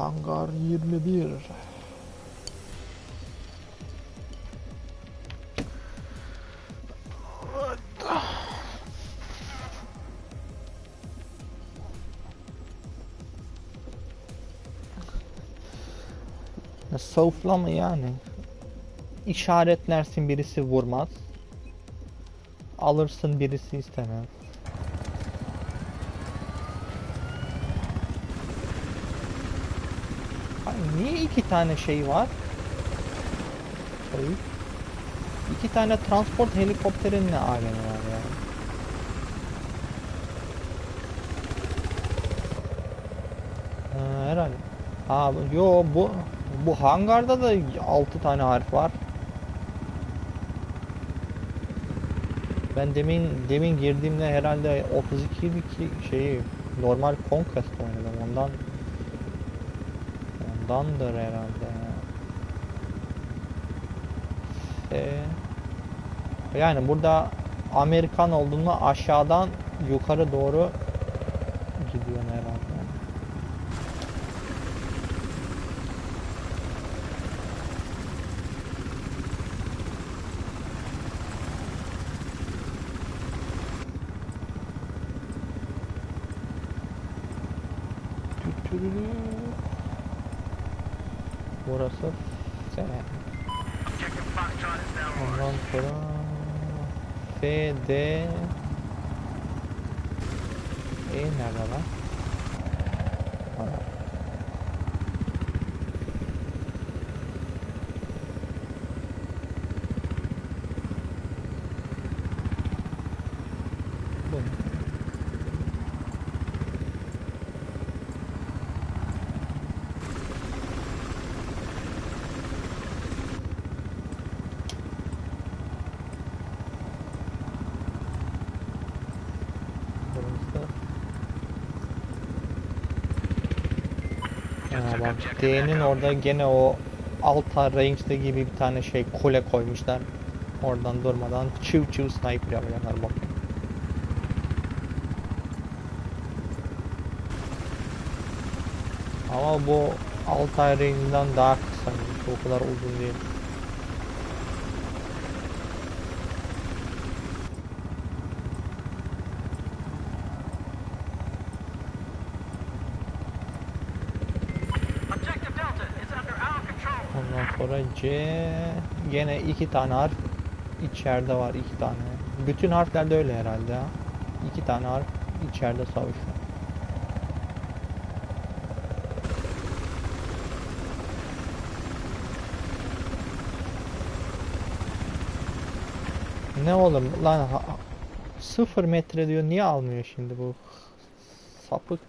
Hangar 21. Ya Savuflama yani. İşaretlersin birisi vurmaz. Alırsın birisi istemez. Ay, niye iki tane şey var? Şey. İki tane transport helikopterin ne alemi var ya? Ha, herhalde. Ha, yo bu bu hangarda da 6 tane harf var. Ben demin demin girdiğimde herhalde 32 idi ki şeyi normal Conquest oynadım ondan ondandır herhalde ya. Ee, yani burada Amerikan olduğunda aşağıdan yukarı doğru gidiyor herhalde. Tütürürü. Burası S. Ondan sonra F, D E nerede. Bak D'nin orada gene o alta range'de gibi bir tane şey kule koymuşlar. Oradan durmadan çiv çiv sniper yapıyorlar bak. Ama bu Altay range'den daha kısa. O kadar uzun değil. C gene iki tane harf içeride var iki tane. Bütün harflerde öyle herhalde ha. İki tane harf içeride savaşıyor. Ne oğlum lan ha- sıfır metre diyor niye almıyor şimdi bu sapık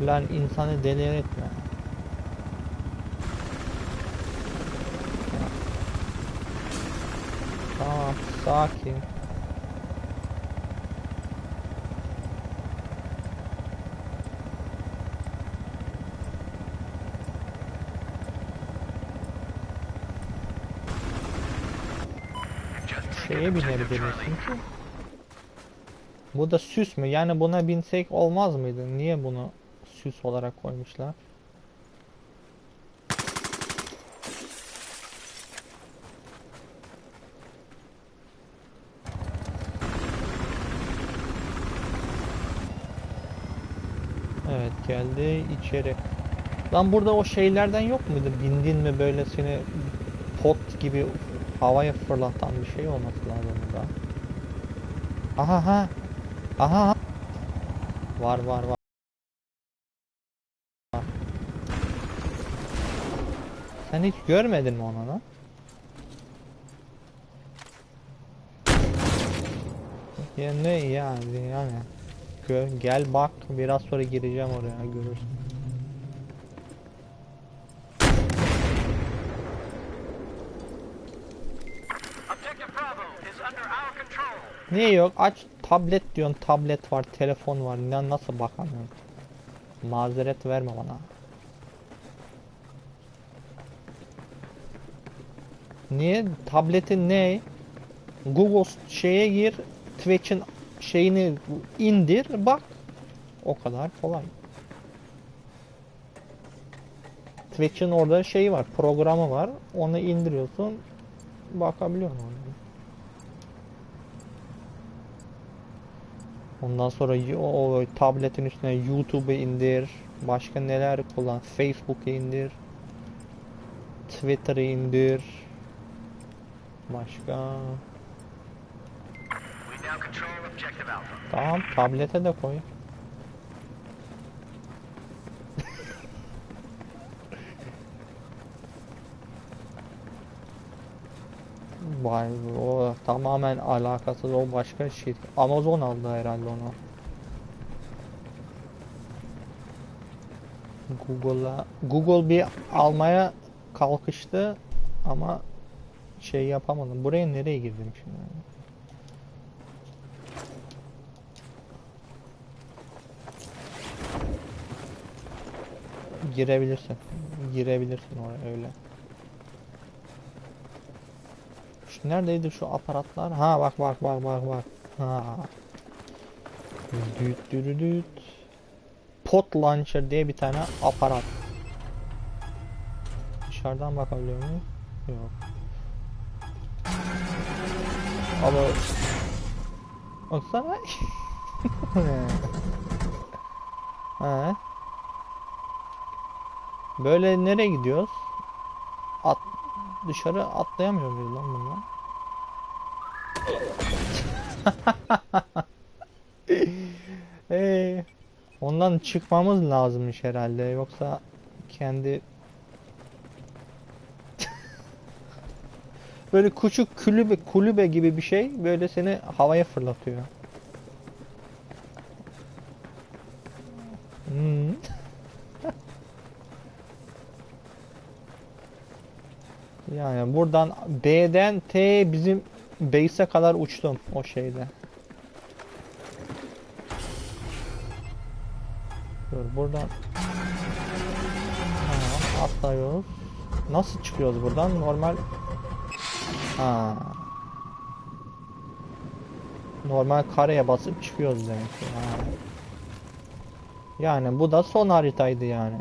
Lan insanı deli etme. Tamam, sakin. Şeye binebilir misin ki? Bu da süs mü? Yani buna binsek olmaz mıydı? Niye bunu süs olarak koymuşlar? Evet geldi içeri. Lan burada o şeylerden yok muydu? Bindin mi böyle seni pot gibi havaya fırlatan bir şey olması lazım burada. Aha ha. Aha ha. Var var var. Sen hiç görmedin mi onu lan? Ya ne yani yani. Gö- gel bak biraz sonra gireceğim oraya görürsün. Niye yok? Aç tablet diyorsun. Tablet var, telefon var. Ne nasıl bakamıyorum? Mazeret verme bana. Niye? Tabletin ne? Google şeye gir, Twitch'in şeyini indir, bak. O kadar kolay. Twitch'in orada şeyi var, programı var. Onu indiriyorsun, bakabiliyorsun orada. Ondan sonra o, o tabletin üstüne YouTube'u indir. Başka neler kullan? Facebook'u indir. Twitter'ı indir. Başka. Tamam tablete de koy. Vay o tamamen alakasız o başka şey. Amazon aldı herhalde onu. Google'a Google bir almaya kalkıştı ama şey yapamadım. Buraya nereye girdim şimdi? Girebilirsin. Girebilirsin oraya öyle. Şu neredeydi şu aparatlar? Ha bak bak bak bak bak. Ha. Düt düt düt. Pot launcher diye bir tane aparat. Dışarıdan bakabiliyor muyum? Yok. Ama Baksana. ha. Böyle nereye gidiyoruz? At dışarı atlayamıyor muyuz lan bunlar? Ee, ondan çıkmamız lazımmış herhalde yoksa kendi böyle küçük kulübe kulübe gibi bir şey böyle seni havaya fırlatıyor. Hmm. Yani buradan B'den T bizim base'e kadar uçtum o şeyde. Dur buradan Tamam atlıyoruz. Nasıl çıkıyoruz buradan? Normal Ha. Normal kareye basıp çıkıyoruz demek ki. Ha. Yani bu da son haritaydı yani.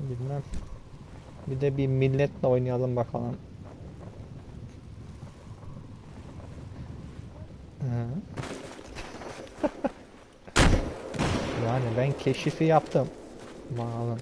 Bilmem. Bir de bir milletle oynayalım bakalım. Yani ben keşifi yaptım. Bakalım.